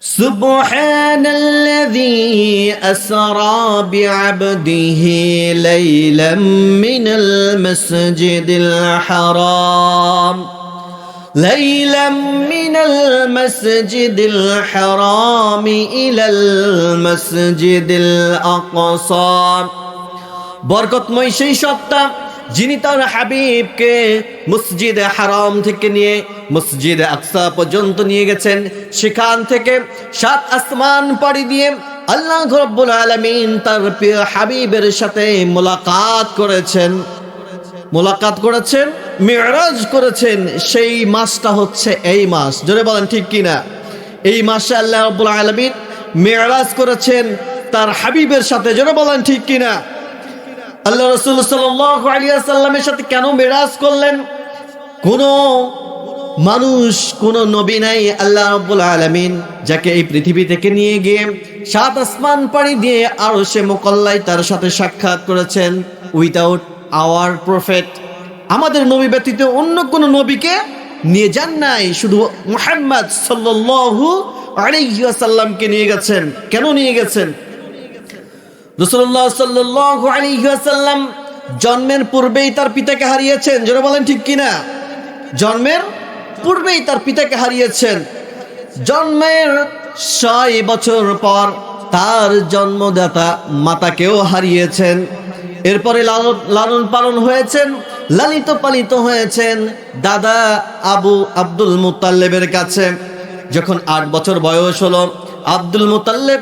سبحان الذي أسرى بعبده ليلا من المسجد الحرام ليلا من المسجد الحرام إلى المسجد الأقصى বরকতময় সেই সত্তা যিনি তার হাবিবকে মসজিদে হারাম থেকে নিয়ে মসজিদে আকসা পর্যন্ত নিয়ে গেছেন, সেখান থেকে সাত আসমান পাড়ি দিয়ে আল্লাহ রব্বুল আলমিন তার প্রিয় হাবিবের সাথে মোলাকাত করেছেন। মোলাকাত করেছেন, মেরাজ করেছেন, সেই মাসটা হচ্ছে এই মাস। জোরে বলেন, ঠিক কিনা? এই মাসে আল্লাহ রব্বুল আলমিন মেরাজ করেছেন তার হাবিবের সাথে। জোরে বলেন, ঠিক কিনা? আল্লাহ রসুল সাল্লামের সাথে কেন মেরাজ করলেন? কোন মানুষ, কোন নবী নাই, আল্লাহ রব্বুল আলমিন যাকে এই পৃথিবী থেকে নিয়ে গিয়ে সাত আসমান পাড়ি দিয়ে আরও সে মোকল্লাই তার সাথে সাক্ষাৎ করেছেন উইদাউট আওয়ার প্রফেট আমাদের নবী ব্যতীত অন্য কোন নবীকে নিয়ে যান নাই, শুধু মোহাম্মদ সাল্লাল্লাহু আলাইহি নিয়ে গেছেন। কেন নিয়ে গেছেন? রসুল্লাহ সাল্লাল্লাহু আলাইহি ওয়াসাল্লাম জন্মের পূর্বেই তার পিতাকে হারিয়েছেন। যারা বলেন ঠিক কিনা? জন্মের পূর্বেই তার পিতাকে হারিয়েছেন। জন্মের ছয় বছর পর তার জন্মদাতা মাতাকেও হারিয়েছেন। এরপরে লালন পালন হয়েছেন, লালিত পালিত হয়েছেন দাদা আবু আব্দুল মুতাল্লেবের কাছে। যখন আট বছর বয়স হলো, আব্দুল মুতাল্লেব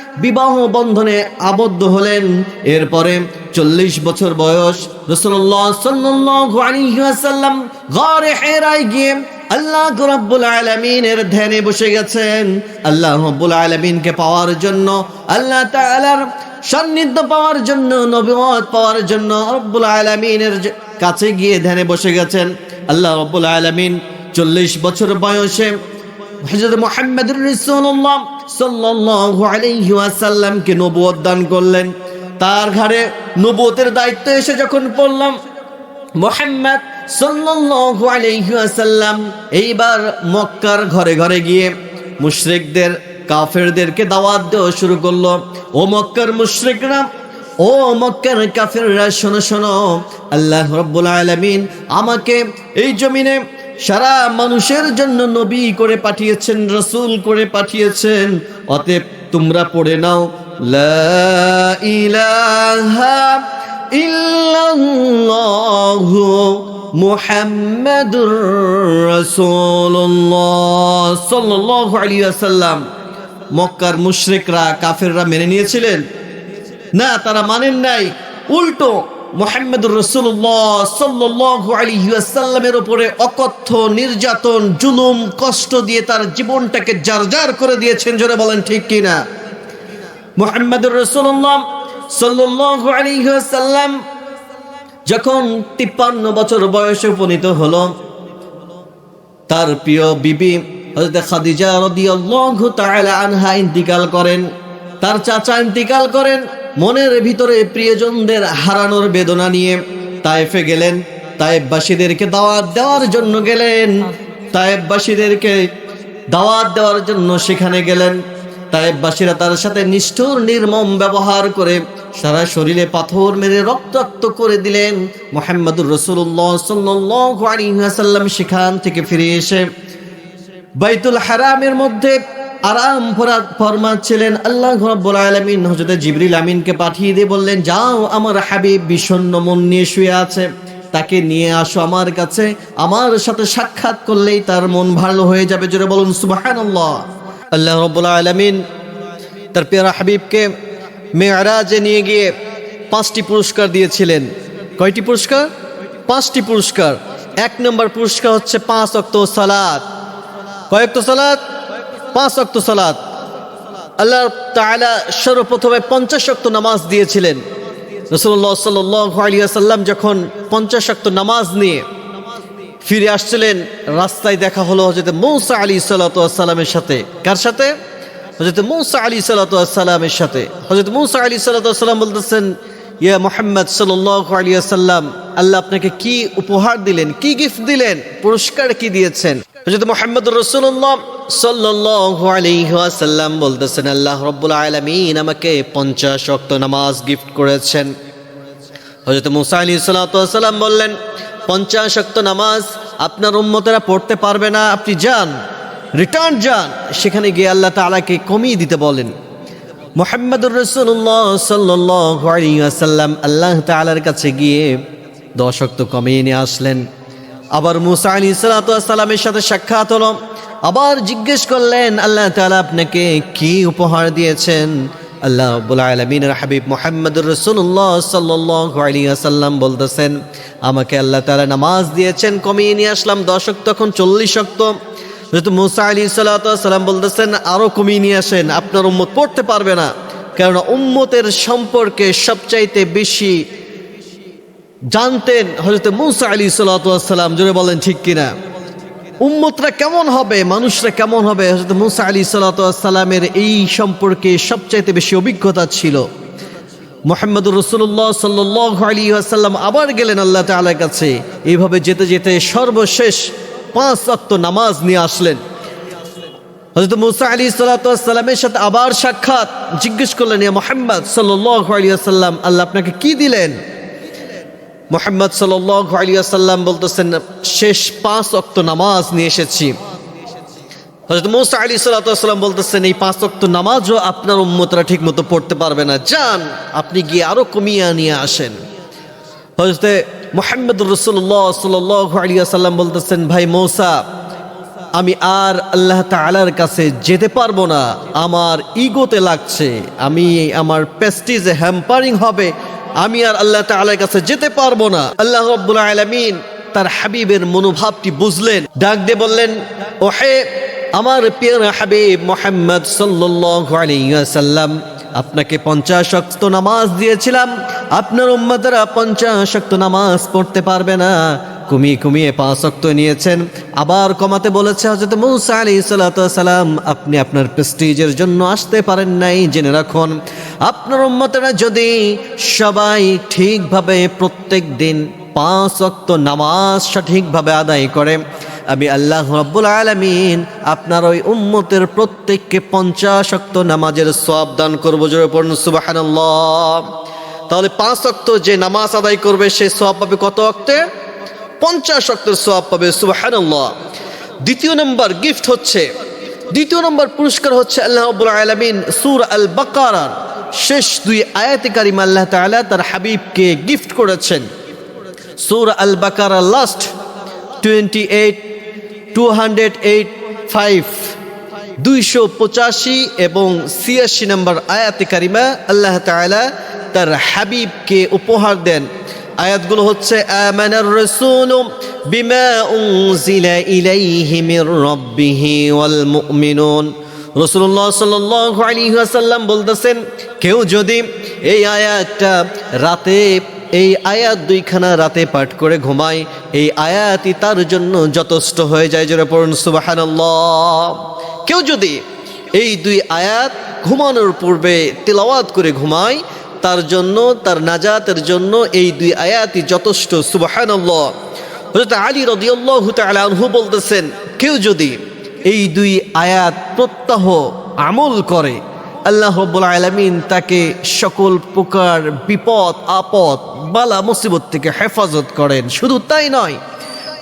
বিবাহ বন্ধনে আবদ্ধ হলেন। এরপরে চল্লিশ বছর বয়স রসুল্লাহ আলাইহি ওয়াসাল্লাম হেরায় গিয়ে আল্লাহ রব্বুল আলমিনের ধ্যানে বসে গেছেন। আল্লাহ রব্বুল আলমিনকে পাওয়ার জন্য, আল্লাহ তাআলার সান্নিধ্য পাওয়ার জন্য নবীমত পাওয়ার জন্য রব্বুল আলমিনের কাছে গিয়ে ধ্যানে বসে গেছেন। আল্লাহ রব্বুল আলমিন চল্লিশ বছর বয়সে হজরত মোহাম্মদুর রসুল্লাহ সাল্লাল্লাহু নবুয়ত দান করলেন। তার ঘাড়ে নবুয়তের দায়িত্ব এসে যখন পড়লাম, মোহাম্মদ সাল্লাল্লাহু এইবার মক্কার ঘরে ঘরে গিয়ে মুশরিকদের, কাফেরদেরকে দাওয়াত দেওয়া শুরু করল। ও মক্কার মুশরিকরা, ও মক্কার কাফেররা, শোনো শোনো, আল্লাহ রব্বুল আলামিন আমাকে এই জমিনে সারা মানুষের জন্য নবী করে পাঠিয়েছেন, রসুল করে পাঠিয়েছেন। অতএব তোমরা পড়ে নাও মক্কার মুশরিকরা কাফেররা মেনে নিয়েছিলেন? না, তারা মানেন নাই। উল্টো মোহাম্মদুর রসুল্লাহ সাল্লাহ আলিহাসাল্লামের উপরে অকথ্য, নির্যাতন, জুলুম, কষ্ট দিয়ে তার জীবনটাকে জারজার করে দিয়েছেন, জোরে বলেন ঠিক কিনা? মোহাম্মদুর রসুল্লাহ সাল্লাহ আলিহাসাল্লাম যখন তিপ্পান্ন বছর বয়সে উপনীত হলো, তার প্রিয় বিবি হযরত খাদিজা রাদিয়াল্লাহু তাআলা আনহা ইন্তিকাল করেন, তার চাচা ইন্তিকাল করেন মনের ভিতরে প্রিয়জনদের হারানোর বেদনা নিয়ে তায়েফে গেলেন। তায়েববাসীদেরকে দাওয়াত দেওয়ার জন্য গেলেন। তায়েববাসীদেরকে দাওয়াত দেওয়ার জন্য সেখানে গেলেন। তায়েববাসীরা তার সাথে নিষ্ঠুর, নির্মম ব্যবহার করে সারা শরীরে পাথর মেরে রক্তাক্ত করে দিলেন। মোহাম্মদুর রসুল্লাহ ওয়াসাল্লাম সেখান থেকে ফিরে এসে বাইতুল হারামের মধ্যে আরাম ফরমাচ্ছিলেন আল্লাহ রব্বুল আলামিন। হযরত জিবরিল আমিনকে পাঠিয়ে দিয়ে বললেন, যাও, আমার হাবিব বিষণ্ণ মন নিয়ে শুয়ে আছে। তাকে নিয়ে আসো আমার কাছে। আমার সাথে সাক্ষাৎ করলেই তার মন ভালো হয়ে যাবে। জোরে বলুন, সুবহানাল্লাহ। আল্লাহ রব্বুল আলামিন তার পেয়ারা হাবিবকে মেয়ারাজে নিয়ে গিয়ে পাঁচটি পুরস্কার দিয়েছিলেন। কয়টি পুরস্কার? পাঁচটি পুরস্কার। এক নম্বর পুরস্কার হচ্ছে পাঁচ অক্ত সালাত। কয়েক তো সালাত? পাঁচ অক্ত সালাত। আল্লাহ তাআলা সর্বপ্রথমে পঞ্চাশ অক্ত নামাজ দিয়েছিলেন। রসুল্লাহ সাল্লাম যখন পঞ্চাশ শক্ত নামাজ নিয়ে ফিরে আসছিলেন, রাস্তায় দেখা হলো হজরত মৌসা আলী সাল্লাতামের সাথে। কার সাথে? হজরত মৌসা আলী সাল্লাতামের সাথে। হজরত মৌসা আলী সাল্লাতাম বলতেছেন, ইয়া মোহাম্মদ আলিয়া সাল্লাম আল্লাহ আপনাকে কি উপহার দিলেন, কি গিফট দিলেন, পুরস্কার কি দিয়েছেন? হজরত মোহাম্মদ রসুল্লাহ সাল্লাল্লাহু আলাইহি ওয়াসাল্লাম বলতেছেন, আল্লাহ রব্বুল আলামিন আমাকে পঞ্চাশ ওয়াক্ত নামাজ গিফট করেছেন। হজরত মুসা আলী সাল্লাম বললেন, পঞ্চাশ ওয়াক্ত নামাজ আপনার উম্মতেরা পড়তে পারবে না, আপনি যান, রিটার্ন যান। সেখানে গিয়ে আল্লাহ তাআলাকে কমিয়ে দিতে বলেন। মোহাম্মদুর রসুল্লাহ সাল্লাম আল্লাহ তালার কাছে গিয়ে দশক্ত কমিয়ে নিয়ে আসলেন। আবার মুসা আলী সালাতামের সাথে সাক্ষাৎ হলো। আবার জিজ্ঞেস করলেন, আল্লাহ তালা আপনাকে কি উপহার দিয়েছেন? আল্লাহ আব্বুল আলমিনের হাবিব মোহাম্মদুর রসুল্লাহ সাল্লাম বলতেছেন, আমাকে আল্লাহ তালা নামাজ দিয়েছেন, কমিয়ে নিয়ে আসলাম দশক তখন চল্লিশ শক্ত যেহেতু মুসা আলী সাল্লাম বলতেছেন আরও কমিয়ে নিয়ে আসেন, আপনার উম্মত পড়তে পারবে না কেননা উম্মতের সম্পর্কে সবচাইতে বেশি জানতেন হজরত মুসা আলী সাল্লাম জোরে বলেন ঠিক কিনা? উম্মতরা কেমন হবে? মানুষরা কেমন হবে? হজরত মুসা আলী সাল্লামের এই সম্পর্কে সবচাইতে বেশি অভিজ্ঞতা ছিল। মোহাম্মদুর রসুল্লাহ সাল্লাহ আসাল্লাম আবার গেলেন আল্লাহ তালার কাছে। এইভাবে যেতে যেতে সর্বশেষ পাঁচ অক্ত নামাজ নিয়ে আসলেন। হজরত মুসা আলী সাল্লামের সাথে আবার সাক্ষাৎ। জিজ্ঞেস করলেন মোহাম্মদ সাল্লাহ আলী আসাল্লাম আল্লাহ আপনাকে কি দিলেন? মোহাম্মদ সাল্লাহ আলী আসাল্লাম বলতেছেন, শেষ পাঁচ অক্ত নামাজ নিয়ে এসেছি। হজরত মুসা আলী সাল্লাম বলতেছেন, এই পাঁচ অক্ত নামাজও আপনার উম্মতরা ঠিক মতো পড়তে পারবে না। যান, আপনি গিয়ে আরও কমিয়ে নিয়ে আসেন। হজরতে মোহাম্মদ রসুল্লাহ সাল্লাহ আলিয়া সাল্লাম বলতেছেন, ভাই মৌসা, আমি আর আল্লাহ তালার কাছে যেতে পারব না। আমার ইগোতে লাগছে। আমি, আমার পেস্টিজে হ্যাম্পারিং হবে। আমি আর আল্লাহ তালার কাছে যেতে পারব না। আল্লাহ রব্বুল আলমিন তার হাবিবের মনোভাবটি বুঝলেন। ডাক দিয়ে বললেন ও হে আমার পিয়ার হাবিব মোহাম্মদ সাল্লাম আপনাকে পঞ্চাশ শক্ত নামাজ দিয়েছিলাম। আপনার উম্মাদারা পঞ্চাশ শক্ত নামাজ পড়তে পারবে না। কমিয়ে কমিয়ে পাঁচ শক্ত নিয়েছেন। আবার কমাতে বলেছে হজরত মৌসা আলী সালাম, আপনি আপনার প্রেস্টিজের জন্য আসতে পারেন নাই, জেনে রাখুন। আপনার উম্মতরা যদি সবাই ঠিকভাবে প্রত্যেক দিন পাঁচ অক্ত নামাজ সঠিকভাবে আদায় করে, আমি আল্লাহ রব্বুল আলমিন আপনার ওই উম্মতের প্রত্যেককে পঞ্চাশ অক্ত নামাজের সব দান করব, জোরে পড়ুন সুবাহান তাহলে পাঁচ অক্ত যে নামাজ আদায় করবে, সে সব পাবে কত অক্তে পঞ্চাশ অক্তের সব পাবে সুবাহান দ্বিতীয় নম্বর গিফট হচ্ছে, দ্বিতীয় নম্বর পুরস্কার হচ্ছে আল্লাহ রব্বুল আলমিন, সুর আল বাকারার শেষ দুই আয়াতে কারিম আল্লাহ তাআলা তার হাবিবকে গিফট করেছেন। সুর আল বাকারা last twenty eight two hundred eight five দুইশো পঁচাশি এবং ছিয়াশি নম্বর আয়াতে কারিমা আল্লাহ তাআলা তার হাবিবকে উপহার দেন। আয়াতগুলো হচ্ছে বিমা বলতেছেন, কেউ যদি এই আয়াতটা রাতে, এই আয়াত দুইখানা রাতে পাঠ করে ঘুমায়, এই আয়াতই তার জন্য যথেষ্ট হয়ে যায়। যেটা পড়ুন, সুবাহানাল্লাহ। কেউ যদি এই দুই আয়াত ঘুমানোর পূর্বে তেলাওয়াত করে ঘুমায় তার জন্য, তার নাজাতের জন্য এই দুই আয়াতই যথেষ্ট। সুবাহানাল্লাহ। আলী রাদিয়াল্লাহু বলতেছেন, কেউ যদি এই দুই আয়াত প্রত্যাহ আমল করে, আল্লাহ রব্বুল আলমিন তাকে সকল প্রকার বিপদ, আপদ, বালা, মুসিবত থেকে হেফাজত করেন। শুধু তাই নয়,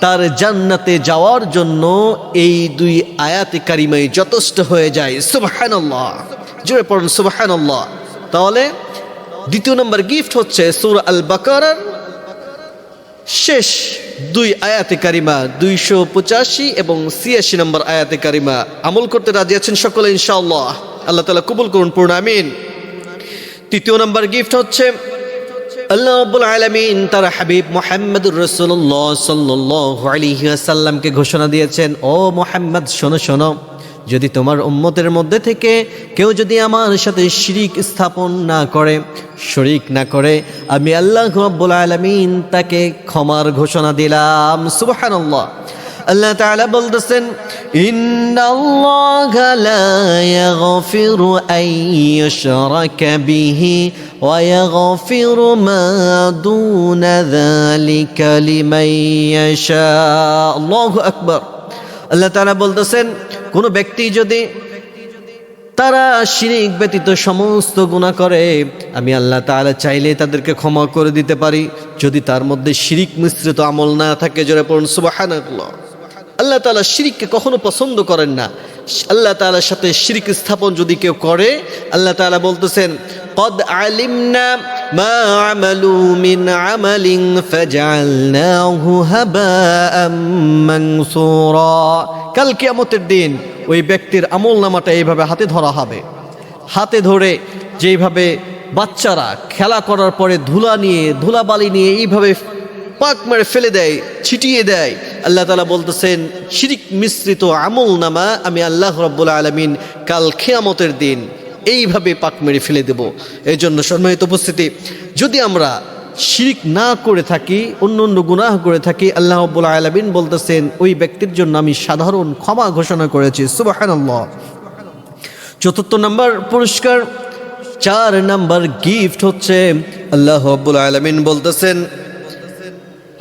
তার জান্নাতে যাওয়ার জন্য এই দুই আয়াতে কারিমাই যথেষ্ট হয়ে যায়। সুবাহান্লাহ জোরে পড়ুন সুবাহান্লাহ তাহলে দ্বিতীয় নম্বর গিফট হচ্ছে সুর আল বাকারার শেষ দুই আয়াতে কারিমা দুইশো পঁচাশি এবং ছিয়াশি নম্বর আয়াতে কারিমা। আমল করতে রাজি আছেন সকলে, ইনশাআল্লাহ। আল্লাহ তালা কবুল করুন, পূর্ণ, আমিন। তৃতীয় নম্বর গিফট হচ্ছে, আল্লাহ আব্বুল আলমিন তার হাবিব মোহাম্মদুর রসুল্লাহ সাল্লাহ আলিহাসাল্লামকে ঘোষণা দিয়েছেন, ও মোহাম্মদ, শোনো শোনো। যদি তোমার উম্মতের মধ্যে থেকে কেউ যদি আমার সাথে শিরিক স্থাপন না করে, শরিক না করে, আমি আল্লাহ রব্বুল আলমিন তাকে ক্ষমার ঘোষণা দিলাম। সুবহানাল্লাহ। আল্লাহ তাআলা বলতেছেন, ইন্নাল্লাহা লা ইয়াগফিরু আন ইউশরাকা বিহি ওয়া ইয়াগফিরু মা দুনা যালিকা লিমান ইয়াশা। আল্লাহু আকবার। আল্লাহ তারা বলতেছেন, কোনো ব্যক্তি যদি তারা শিরিক ব্যতীত সমস্ত গুণা করে, আমি আল্লাহ তাহলে চাইলে তাদেরকে ক্ষমা করে দিতে পারি। যদি তার মধ্যে শিরিক মিশ্রিত আমল না থাকে, জোরে পড়ুন সুবাহান আল্লাহ তালা শিরিককে কখনো পছন্দ করেন না। আল্লাহ তালার সাথে শিরিক স্থাপন যদি কেউ করে, আল্লাহ তালা বলতেছেন, কদ আলিমনা ما عملوا من عمل فجعلناه هباء منثورا কাল কিয়ামতের দিন ওই ব্যক্তির আমল নামাটা এইভাবে হাতে ধরা হবে হাতে ধরে যেইভাবে বাচ্চারা খেলা করার পরে ধুলা নিয়ে ধুলাবালি নিয়ে এইভাবে পাক মেরে ফেলে দেয় ছিটিয়ে দেয় আল্লাহ তালা বলতেছেন শিরিক মিশ্রিত আমল নামা আমি আল্লাহ রব্বুল আলমিন কাল খেয়ামতের দিন এইভাবে পাক মেরে ফেলে দেব। এই জন্য সম্মানিত উপস্থিতি, যদি আমরা শিরিক না করে থাকি, অন্য অন্য গুনাহ করে থাকি, আল্লাহ রব্বুল আলমিন বলতেছেন, ওই ব্যক্তির জন্য আমি সাধারণ ক্ষমা ঘোষণা করেছি। সুবাহান্লাহ চতুর্থ নম্বর পুরস্কার, চার নাম্বার গিফট হচ্ছে, আল্লাহ রব্বুল আলমিন বলতেছেন,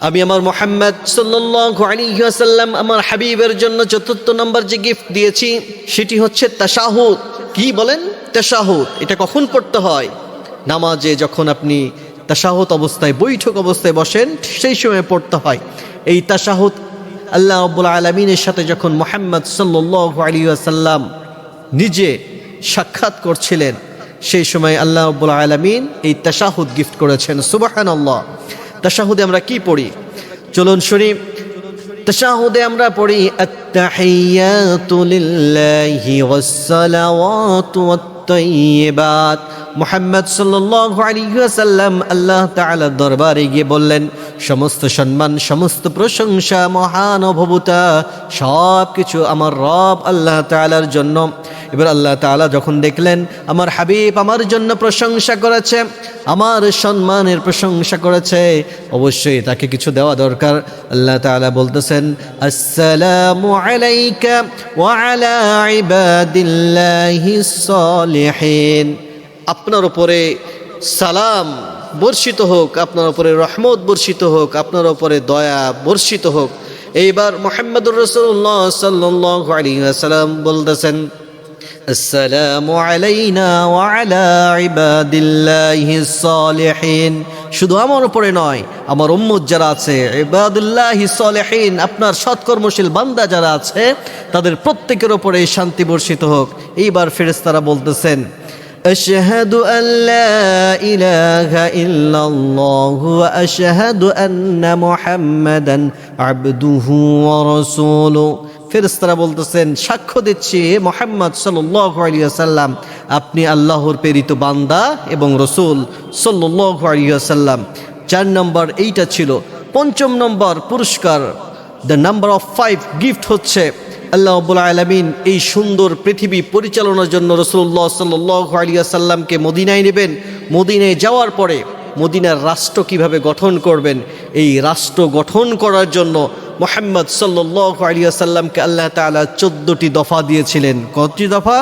আমি আমার মোহাম্মদ সাল্লাল্লাহু আলাইহি আমার হাবিবের জন্য চতুর্থ নম্বর যে গিফট দিয়েছি, সেটি হচ্ছে তাশাহুদ। কি বলেন? তাশাহুদ, এটা কখন পড়তে হয়? নামাজে যখন আপনি তাশাহুদ অবস্থায়, বৈঠক অবস্থায় বসেন, সেই সময় পড়তে হয়। এই তাশাহুদ আল্লাহ আব্বুল আলমিনের সাথে যখন মোহাম্মদ সাল্লাল্লাহু আলাইহি ওয়াসাল্লাম নিজে সাক্ষাৎ করছিলেন, সেই সময় আল্লাহ আব্বুল আলমিন এই তাশাহুদ গিফট করেছেন। সুবহানাল্লাহ। তাশাহুদে আমরা কি পড়ি? চলুন শুনি। তাশাহুদে আমরা পড়ি সাল্লাম সাল্লাল্লাহু আলাইহি ওয়াসাল্লাম আল্লাহ তালা দরবারে গিয়ে বললেন, সমস্ত সম্মান, সমস্ত প্রশংসা, মহান অভবতা সব কিছু আমার রব আল্লাহ তালার জন্য। এবার আল্লাহ তাআলা যখন দেখলেন, আমার হাবিব আমার জন্য প্রশংসা করেছে, আমার সম্মানের প্রশংসা করেছে, অবশ্যই তাকে কিছু দেওয়া দরকার। আল্লাহ তাআলা বলতেছেন আলাইকা ওয়া আপনার উপরে সালাম বর্ষিত হোক, আপনার উপরে রহমত বর্ষিত হোক, আপনার উপরে দয়া বর্ষিত হোক। এইবার মোহাম্মদুর রসুল্লাহ সাল্লাহ আলী সাল্লাম বলতেছেন আসসালামু আলাইনা ওয়ালা ইবাদিল্লাহি সালিহিন শুধু আমার উপরে নয় আমার উম্মত যারা আছে ইবাদুল্লাহি সালিহিন আপনার সৎকর্মশীল বান্দা যারা আছে তাদের প্রত্যেকের উপরে শান্তি বর্ষিত হোক এইবার ফেরেশতারা বলতেছেন أشهد أن لا إله إلا الله وأشهد أن محمدا عبده ورسوله ফেরেস্তারা বলতেছেন, সাক্ষ্য দিচ্ছি হে মোহাম্মদ সাল্লাম আপনি আল্লাহর প্রেরিত বান্দা এবং রসুল সাল্লাম চার নম্বর এইটা ছিল। পঞ্চম নম্বর পুরস্কার। The number of five gift হচ্ছে আল্লাহ আব্বুল আলমিন এই সুন্দর পৃথিবী পরিচালনার জন্য রসুল্লাহ সাল্লাহ আলিয়া সাল্লামকে মদিনায় নেবেন। মদিনায় যাওয়ার পরে মদিনার রাষ্ট্র কীভাবে গঠন করবেন, এই রাষ্ট্র গঠন করার জন্য মোহাম্মদ সাল্লাহ আলিয়া সাল্লামকে আল্লাহ তালা চোদ্দোটি দফা দিয়েছিলেন। কতটি দফা?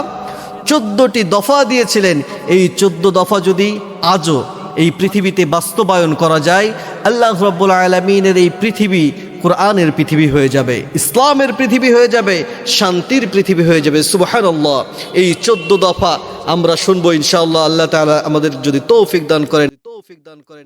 চোদ্দোটি দফা দিয়েছিলেন। এই চোদ্দ দফা যদি আজও এই পৃথিবীতে বাস্তবায়ন করা যায়, আল্লাহ রব্বুল আলমিনের এই পৃথিবী কোরআনের পৃথিবী হয়ে যাবে, ইসলামের পৃথিবী হয়ে যাবে, শান্তির পৃথিবী হয়ে যাবে। সুবাহান্লাহ এই চোদ্দ দফা আমরা শুনব ইনশাআল্লাহ। আল্লাহ তালা আমাদের যদি তৌফিক দান করেন তৌফিক দান করেন।